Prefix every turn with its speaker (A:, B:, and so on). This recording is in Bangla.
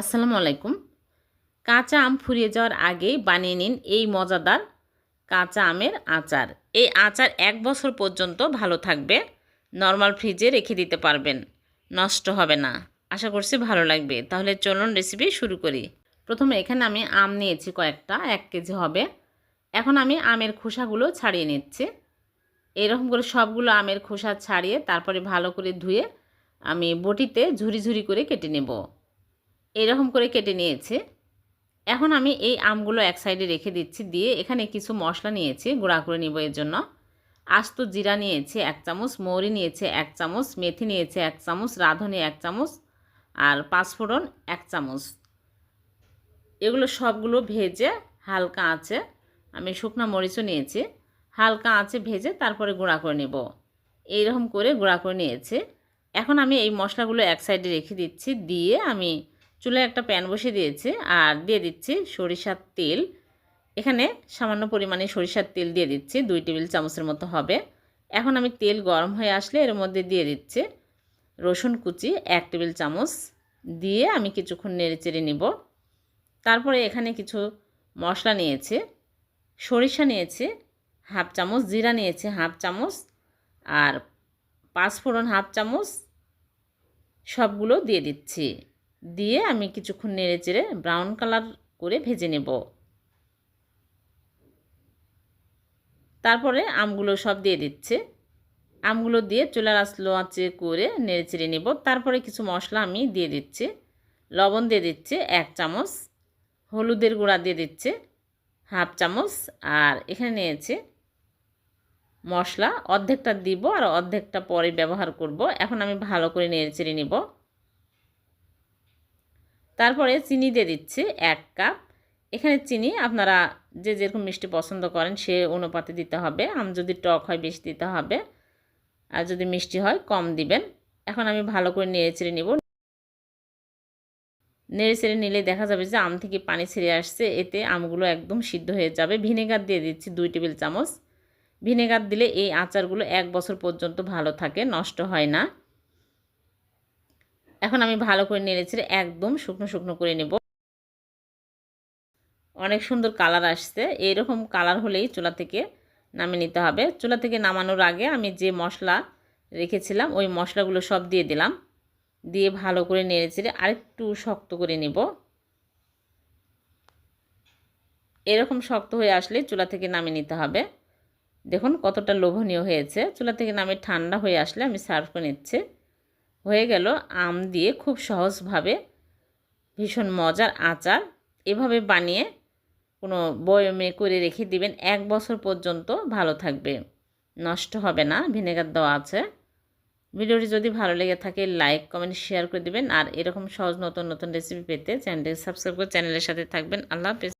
A: আসসালামু আলাইকুম। কাঁচা আম ফুরিয়ে যাওয়ার আগেই বানিয়ে নিন এই মজাদার কাঁচা আমের আচার। এই আচার এক বছর পর্যন্ত ভালো থাকবে, নর্মাল ফ্রিজে রেখে দিতে পারবেন, নষ্ট হবে না। আশা করছি ভালো লাগবে। তাহলে চলুন রেসিপি শুরু করি। প্রথমে এখানে আমি আম নিয়েছি কয়েকটা, এক কেজি হবে। এখন আমি আমের খোসাগুলো ছাড়িয়ে নিচ্ছি। এরকম করে সবগুলো আমের খোসা ছাড়িয়ে তারপরে ভালো করে ধুয়ে আমি বটিতে ঝুরি ঝুরি করে কেটে নেব। এরকম করে কেটে নিয়েছে। এখন আমি এই আমগুলো এক সাইডে রেখে দিচ্ছি, দিয়ে এখানে কিছু মশলা নিয়েছি, গুঁড়া করে নিব এর জন্য। আস্ত জিরা নিয়েছি এক চামচ, মৌরি নিয়েছে এক চামচ, মেথি নিয়েছে এক চামচ, রাঁধুনি এক চামচ, আর পাঁচফোড়ন এক চামচ। এগুলো সবগুলো ভেজে হালকা আছে আমি শুকনো মরিচও নিয়েছি, হালকা আঁচে ভেজে তারপরে গুঁড়া করে নেব। এইরকম করে গুঁড়া করে নিয়েছে। এখন আমি এই মশলাগুলো এক সাইডে রেখে দিচ্ছি, দিয়ে আমি চুলায় একটা প্যান বসিয়ে দিয়েছি আর দিয়ে দিচ্ছি সরিষার তেল। এখানে সামান্য পরিমাণে সরিষার তেল দিয়ে দিচ্ছি, দুই টেবিল চামচের মতো হবে। এখন আমি তেল গরম হয়ে আসলে এর মধ্যে দিয়ে দিচ্ছি রসুন কুচি এক টেবিল চামচ দিয়ে আমি কিছুক্ষণ নেড়ে চেড়ে নিব। তারপরে এখানে কিছু মশলা নিয়েছে, সরিষা নিয়েছে, হাফ চামচ জিরা নিয়েছে, হাফ চামচ আর পাঁচফোড়ন হাফ চামচ সবগুলো দিয়ে দিচ্ছি। দিয়ে আমি কিছুক্ষণ নেড়ে চেড়ে ব্রাউন কালার করে ভেজে নেব। তারপরে আমগুলো সব দিয়ে দিচ্ছে। আমগুলো দিয়ে চুলার আসলো আঁচে করে নেড়ে চেড়ে নেব। তারপরে কিছু মশলা আমি দিয়ে দিচ্ছি। লবণ দিয়ে দিচ্ছে এক চামচ, হলুদের গুঁড়া দিয়ে দিচ্ছে হাফ চামচ আর এখানে নিয়েছে মশলা। অর্ধেকটা দিব আর অর্ধেকটা পরে ব্যবহার করব। এখন আমি ভালো করে নেড়ে চেড়ে নিব। তারপরে চিনি দিয়ে দিচ্ছি এক কাপ। এখানে চিনি আপনারা যে যেরকম মিষ্টি পছন্দ করেন সে অনুপাতে দিতে হবে। আম যদি টক হয় বেশি দিতে হবে। আর যদি মিষ্টি হয় কম দিবেন। এখন আমি ভালো করে নেড়ে চেড়ে নিব। নেড়ে চেড়ে নিলে দেখা যাবে যে আম থেকে পানি ছেড়ে আসছে। এতে আমগুলো একদম সিদ্ধ হয়ে যাবে। ভিনেগার দিয়ে দিচ্ছি দুই টেবিল চামচ। ভিনেগার দিলে এই আচারগুলো এক বছর পর্যন্ত ভালো থাকে, নষ্ট হয় না। এখন আমি ভালো করে নেড়েছি একদম শুকনো শুকনো করে নেব। অনেক সুন্দর কালার আসছে। এইরকম কালার হলেই চুলা থেকে নামিয়ে নিতে হবে। চুলা থেকে নামানোর আগে আমি যে মশলা রেখেছিলাম, ওই মশলাগুলো সব দিয়ে দিলাম। দিয়ে ভালো করে নেড়েচেড়ে আরেকটু শক্ত করে নেব। এরকম শক্ত হয়ে আসলে চুলা থেকে নামিয়ে নিতে হবে। দেখুন কতটা লোভনীয় হয়েছে। চুলা থেকে নামে ঠান্ডা হয়ে আসলে আমি সার্ভ করে নিচ্ছি। হয়ে গেল আম দিয়ে খুব সহজভাবে ভীষণ মজার আচার। এভাবে বানিয়ে কোনো বয়মে করে রেখে দিবেন, এক বছর পর্যন্ত ভালো থাকবে। নষ্ট হবে না, ভিনেগার দেওয়া আছে। ভিডিওটি যদি ভালো লেগে থাকে, লাইক, কমেন্ট, শেয়ার করে দিবেন। আর এরকম সহজ নতুন নতুন রেসিপি পেতে চ্যানেলটি সাবস্ক্রাইব করে চ্যানেলের সাথে থাকবেন। আল্লাহ হাফেজ।